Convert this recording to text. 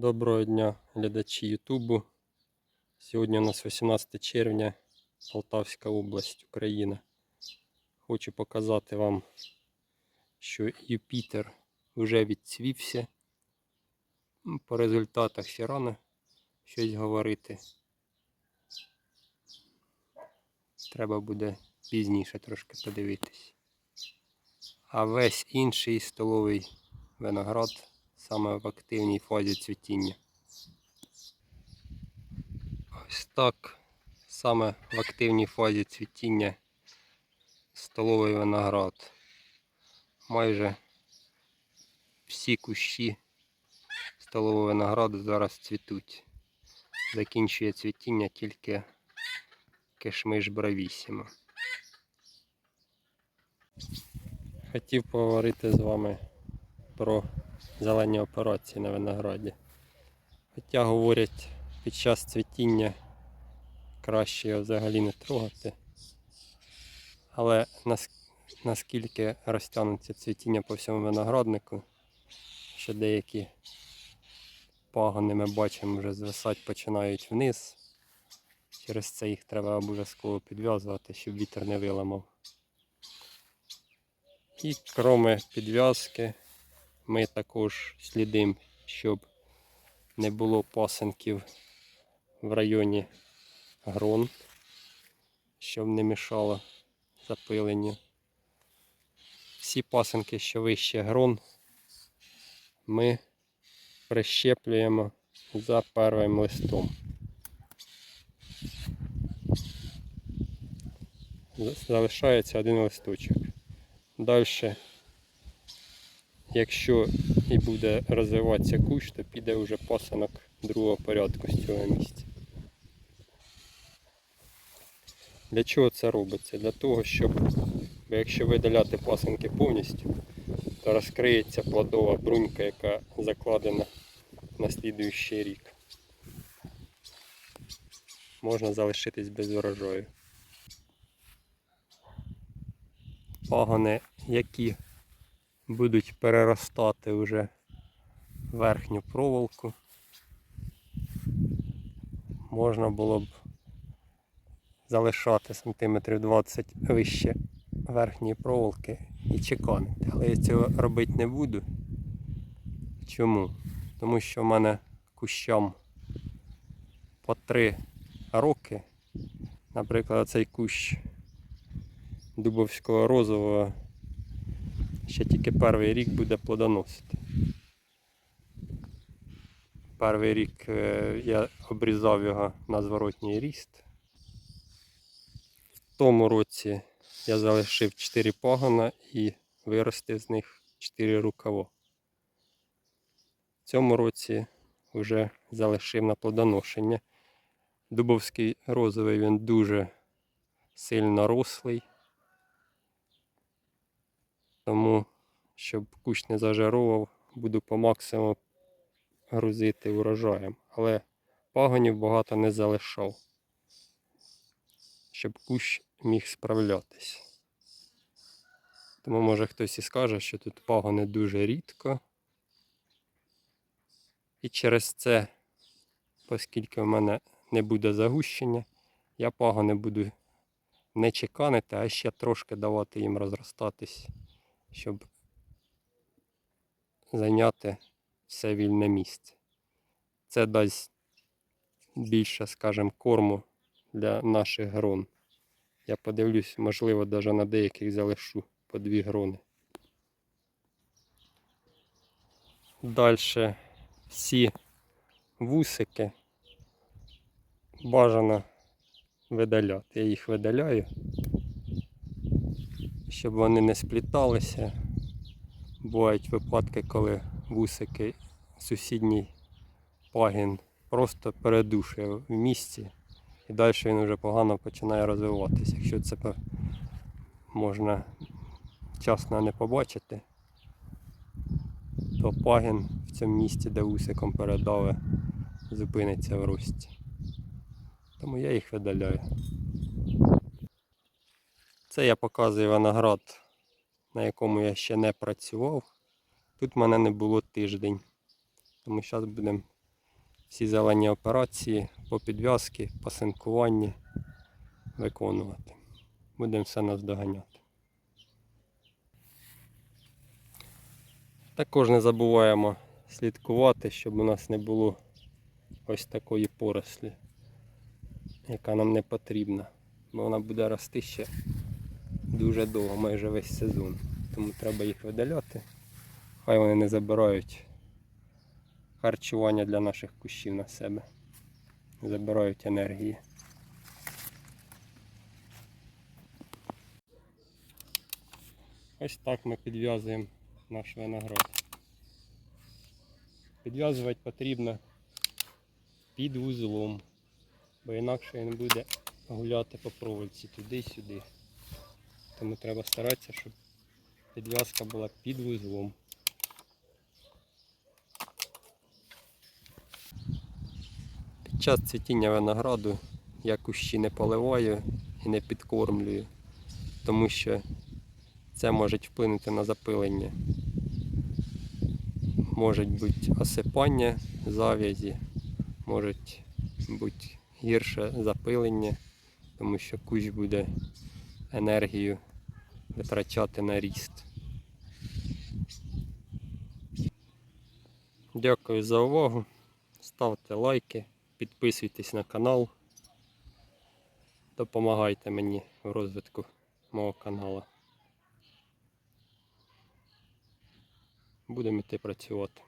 Доброго дня, глядачі Ютубу. Сьогодні у нас 18 червня, Полтавська область, Україна. Хочу показати вам, що Юпітер вже відцвівся. По результатах ще рано щось говорити. Треба буде пізніше трошки подивитись. А весь інший столовий виноград саме в активній фазі цвітіння. Ось так саме в активній фазі цвітіння столовий виноград. Майже всі кущі столового винограду зараз цвітуть. Закінчує цвітіння тільки кишмиш бравісімо. Хотів поговорити з вами про зелені операції на винограді. Хоча говорять, під час цвітіння краще його взагалі не трогати. Але наскільки розтягнеться цвітіння по всьому винограднику, що деякі пагони ми бачимо вже звисати починають вниз. Через це їх треба обов'язково підв'язувати, щоб вітер не виламав. І кроме підв'язки, ми також слідимо, щоб не було пасенків в районі грон, щоб не мішало запиленню. Всі пасенки, що вище грон, ми прищеплюємо за первим листом. Залишається один листочок. Далі якщо і буде розвиватися кущ, то піде вже пасанок другого порядку з цього місця. Для чого це робиться? Для того, щоб якщо видаляти пасанки повністю, то розкриється плодова брунька, яка закладена на слідуючий рік. Можна залишитись без врожаю. Пагони, які будуть переростати вже верхню проволоку. Можна було б залишати сантиметрів 20 вище верхньої проволоки і чеканити. Але я цього робити не буду. Чому? Тому що в мене кущам по 3 роки, наприклад, цей кущ дубовського розового ще тільки перший рік буде плодоносити. Перший рік е, я обрізав його на зворотній ріст. В тому році я залишив 4 пагона і виростив з них 4 рукава. В цьому році вже залишив на плодоношення. Дубовський розовий він дуже сильно рослий. Тому, щоб кущ не зажарував, буду по максимуму грузити урожаєм. Але пагонів багато не залишав, щоб кущ міг справлятись. Тому може хтось і скаже, що тут пагони дуже рідко. І через це, оскільки в мене не буде загущення, я пагони буду не чеканити, а ще трошки давати їм розростатись щоб зайняти все вільне місце. Це дасть більше, скажімо, корму для наших грон. Я подивлюсь, можливо, навіть на деяких залишу по дві грони. Далі всі вусики бажано видаляти. Я їх видаляю щоб вони не спліталися. Бувають випадки, коли вусики сусідній пагін просто передушує в місці і далі він вже погано починає розвиватися. Якщо це можна вчасно не побачити, то пагін в цьому місці, де вусиком передали, зупиниться в рості. Тому я їх видаляю. Це я показую виноград, на якому я ще не працював. Тут в мене не було тиждень. Тому зараз будемо всі зелені операції по підв'язки, по синкуванні виконувати. Будемо все наздоганяти. Також не забуваємо слідкувати, щоб у нас не було ось такої порослі, яка нам не потрібна. Бо вона буде рости ще дуже довго, майже весь сезон. Тому треба їх видаляти. Хай вони не забирають харчування для наших кущів на себе. Забирають енергії. Ось так ми підв'язуємо наш виноград. Підв'язувати потрібно під вузлом, бо інакше він буде гуляти по проволоці туди-сюди. Тому треба старатися, щоб підв'язка була під вузлом. Під час цвітіння винограду я кущі не поливаю і не підкормлюю, тому що це може вплинути на запилення. Можуть бути осипання зав'язі, можуть бути гірше запилення, тому що кущ буде енергію витрачати на ріст. Дякую за увагу. Ставте лайки, підписуйтесь на канал. Допомагайте мені в розвитку мого каналу. Будемо йти працювати.